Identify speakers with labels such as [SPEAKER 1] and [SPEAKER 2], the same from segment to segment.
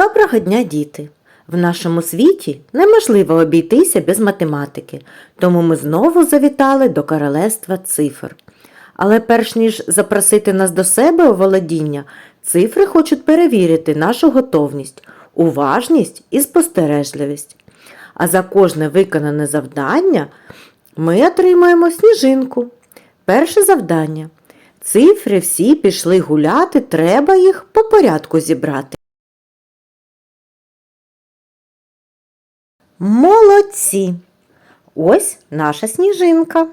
[SPEAKER 1] Доброго дня, діти! В нашому світі неможливо обійтися без математики, тому ми знову завітали до королевства цифр. Але перш ніж запросити нас до себе у володіння, цифри хочуть перевірити нашу готовність, уважність і спостережливість. А за кожне виконане завдання ми отримаємо сніжинку. Перше завдання. Цифри всі пішли гуляти, треба їх по порядку зібрати. Молодці! Ось наша сніжинка.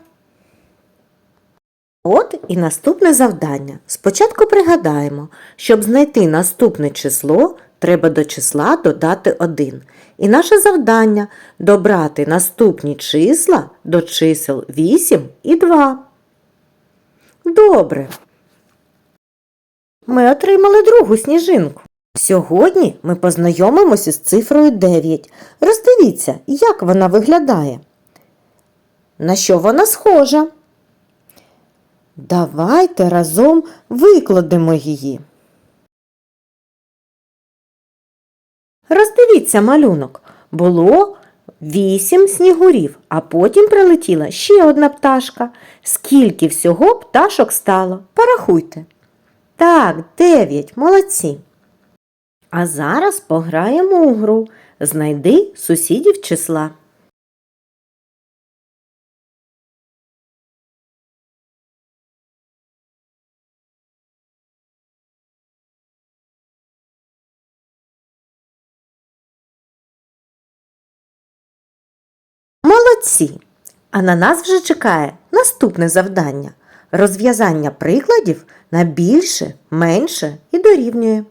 [SPEAKER 1] От і наступне завдання. Спочатку пригадаємо, щоб знайти наступне число, треба до числа додати 1. І наше завдання добрати наступні числа до чисел 8 і 2. Добре. Ми отримали другу сніжинку. Сьогодні ми познайомимося з цифрою 9. Роздивіться, як вона виглядає. На що вона схожа? Давайте разом викладемо її. Роздивіться малюнок. Було вісім снігурів, а потім прилетіла ще одна пташка. Скільки всього пташок стало? Порахуйте. Так, дев'ять, молодці. А зараз пограємо у гру. Знайди сусідів числа. Молодці! А на нас вже чекає наступне завдання розв'язання прикладів на більше, менше і дорівнює.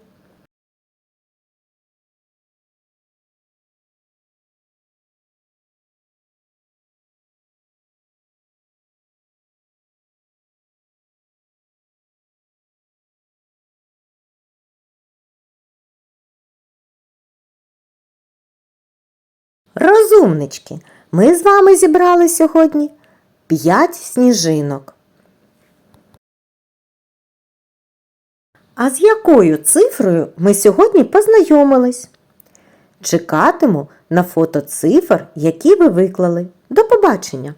[SPEAKER 1] Розумнички, ми з вами зібрали сьогодні 5 сніжинок. А з якою цифрою ми сьогодні познайомились? Чекатиму на фото цифр, які ви виклали. До побачення!